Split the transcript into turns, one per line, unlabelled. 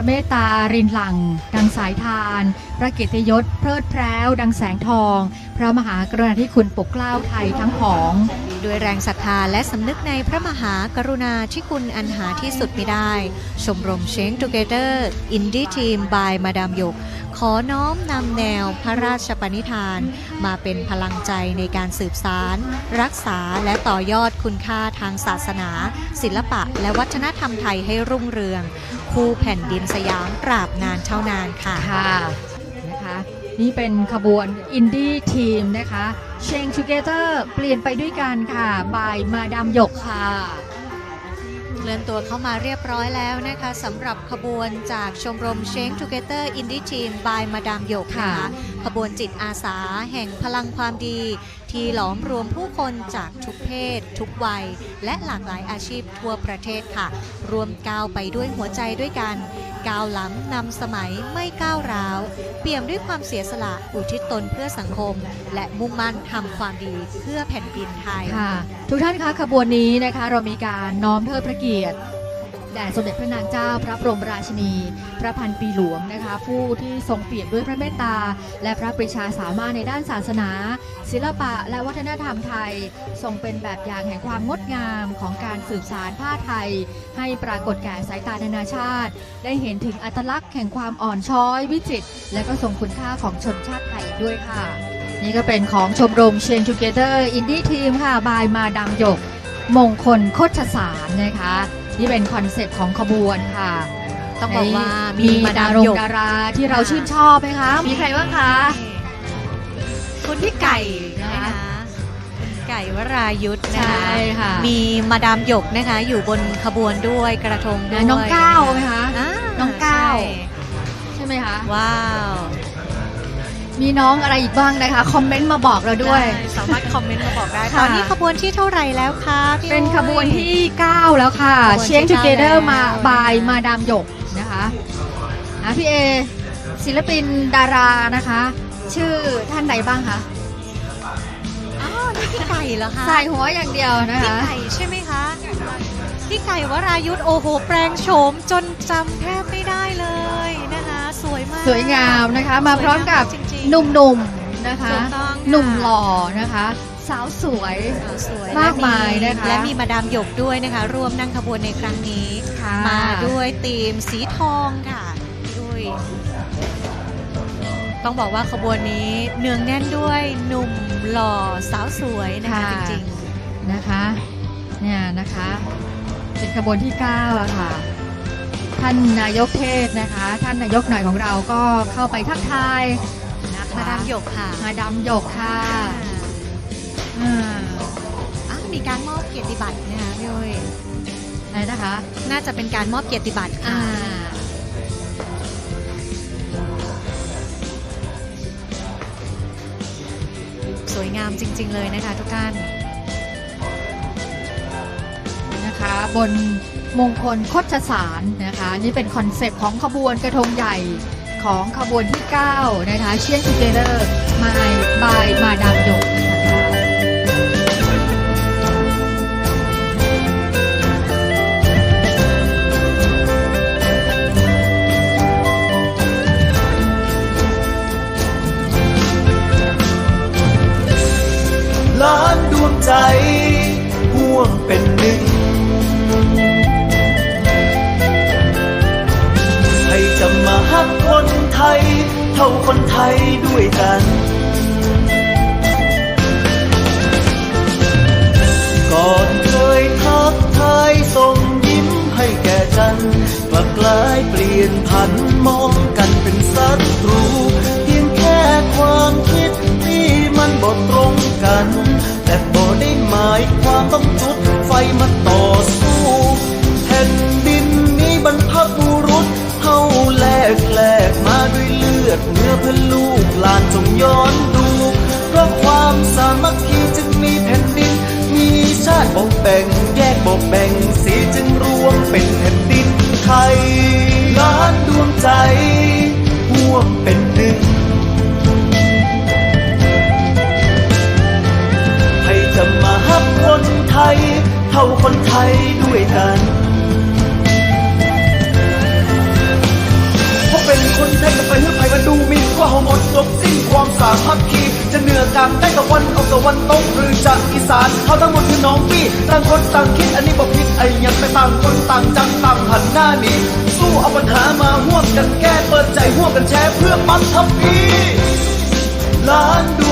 ระเมตตารินหลัง ดังสายทาน พระเกียรติยศเพลิดเพร้ว ดังแสงทอง พระมหากรุณาธิคุณปกเกล้าไทยทั้งผอง
ด้วยแรงศรัทธาและสำนึกในพระมหากรุณาที่คุณอันหาที่สุดไม่ได้ ชมรมเชง Together อินดี้ทีมบายมาดามยก ขอน้อมนำแนวพระราชปณิธาน มาเป็นพลังใจในการสืบสาร รักษาและต่อยอดคุณค่าทางศาสนา ศิลปะและวัฒนธรรมไทยให้รุ่งเรือง คู่แผ่นดินสยามตราบนานเท่านานค่ะ
ค่ะนะคะนี่เป็นขบวนอินดี้ทีมนะคะเชง Together เปลี่ยนไปด้วยกันค่ะบายมาดามหยกค่ะ
เคลื่อนตัวเข้ามาเรียบร้อยแล้วนะคะสำหรับขบวนจากชมรมเชง Together Indie Team by มาดามหยกนะคะ
ค่ะ
ขบวนจิตอาสาแห่งพลังความดี ที่หลอมรวมผู้คนจากทุกเพศ ทุกวัย และหลากหลายอาชีพทั่วประเทศค่ะ รวมก้าวไปด้วยหัวใจด้วยกัน ก้าวล้ำนำสมัยไม่ก้าวร้าว เปี่ยมด้วยความเสียสละอุทิศตนเพื่อสังคม และมุ่งมั่นทำความดีเพื่อแผ่นดินไทย
ค่ะ ทุกท่านคะขบวนนี้นะคะ เรามีการน้อมเทิดพระเกียรติ แด่สมเด็จพระนางเจ้า พระบรมราชินี พระพันปีหลวงนะคะ ผู้ที่ทรงเปี่ยมด้วยพระเมตตา และพระปรีชาสามารถในด้านศาสนา ศิลปะและวัฒนธรรมไทย ทรงเป็นแบบอย่างแห่งความงดงามของการสืบสารผ้าไทย ให้ปรากฏแก่สายตานานาชาติ ได้เห็นถึงอัตลักษณ์แห่งความอ่อนช้อย วิจิตรและก็ทรงคุณค่าของชนชาติไทยด้วยค่ะ นี่ก็เป็นของชมรมเชน Together อินดี้ทีมค่ะบายมาดามหยกมงคลโคชสารนะคะ นี่เป็นคอนเซ็ปต์ของขบวนค่ะ
ต้องบอกว่า
มี
มีมา
ดา
ดาม
รง
หยก
ดาราที่เราชื่นชอบไหมคะ มีใครบ้างคะ
คุณพี่ไก่
นะ
นะคะคะคุณไก่วรายุทธ์นะ
ใช่
คะ
ค่ะ
มีมาดามหยกนะคะ อยู่บนขบวนด้วยกระทงด้วย
น้องก้าวไหมคะ
อ่า
น้องก้าว
ใช่
ใช่ไหมคะ
ว้าว
มีน้องอะไรอีกบ้างนะคะ คอมเมนต์มาบอกเราด้วย
ได้สามารถคอมเมนต์มาบอกได้
ค่ะ
ตอนนี้ขบวนที่เท่าไหร่แล้วคะพี่
เป็น
อ้ย
ขบวนที่ 9 แล้วค่ะ
ขบวนที่
เชียง
เก้า
Together
แล้ว
มาบายมาดามหยกนะคะอะพี่เอศิลปินดารานะคะ ชื่อท่านใดบ้างคะ
อ๋อนี่พี่ไก่เหรอคะ
ใส่หัวอย่างเดียวนะ
พี่
คะ
ไก่ใช่ไหมคะ พี่ไก่วรายุทธ์โอ้โห แปลงโฉมจนจำแทบไม่ได้เลยนะคะ สวยมาก
สวยงามนะคะ มาพร้อมกับ
สวยงามจริงๆ
หนุ่มๆนะคะ
ถูกต้องค่ะ
หนุ่มหล่อนะคะ สาวสวย
สวย
มากมายนะคะ
และมีมาดามหยกด้วยนะคะ ร่วมนั่งขบวนในครั้งนี้
ค่ะ
มาด้วยธีมสีทองค่ะด้วยต้องบอกว่าขบวนนี้เนืองแน่นด้วยหนุ่มหล่อสาวสวยนะคะจริง
นะคะเนี่ยนะคะเป็นขบวนที่9อะค่ะ ท่านนายกเทศนะคะ ท่านนายกหน่อยของเราก็เข้าไปทักทายนะ
ๆ
คะ
มาดามหยกค่ะ
มาดามหยกค่ะอ่า
อะมีการมอบเกียรติบัตรนะคะพี่อ้ย
ไหนนะคะ
น่าจะเป็นการมอบเกียรติบัตร
อ่า
ค่ะสวยงามจริง ๆ เลยนะคะทุกท่าน
นะคะบนมงคลคชสารนะคะนี่เป็นคอนเซปต์ของขบวนกระทงใหญ่ของขบวนที่ 9 นะคะเชียง t ูเกเดอร์มาบายมาดามหยกนะคะ
ล้านดวงใจห่วงเป็น ท่าคนไทยด้วยกัน ก่อนเคยทักทายส่งยิ้มให้แก่กันกลับกลายเปลี่ยนผันมองกันเป็นศัตรูเพียงแค่ความคิดที่มันบ่ตรงกัน แต่บ่ได้หมายความต้องจุดไฟมาต่อ หลานจงย้อนดู เพราะความสามัคคีจึงมีแผ่นดิน มีชาติบกแบ่งแยกบกแบ่งสีจึงรวมเป็นแผ่นดินไทยล้านดวงใจห่วมเป็นหนึ่งให้จะมาฮับคนไทย เท่าคนไทยด้วยกัน อกลางใต้ตะวันออกตะวันตกหรือจะอีสานเขาทั้งหมดคือน้องพี่ต่างคนต่างคิดอันนี้บอกผิดไอ้ยังไม่ต่างคนต่างจังต่างหันหน้าหนีสู้เอาปัญหามาห่วงกันแก้เปิดใจห่วงกันแชร์เพื่อปัตทับปีล้านดู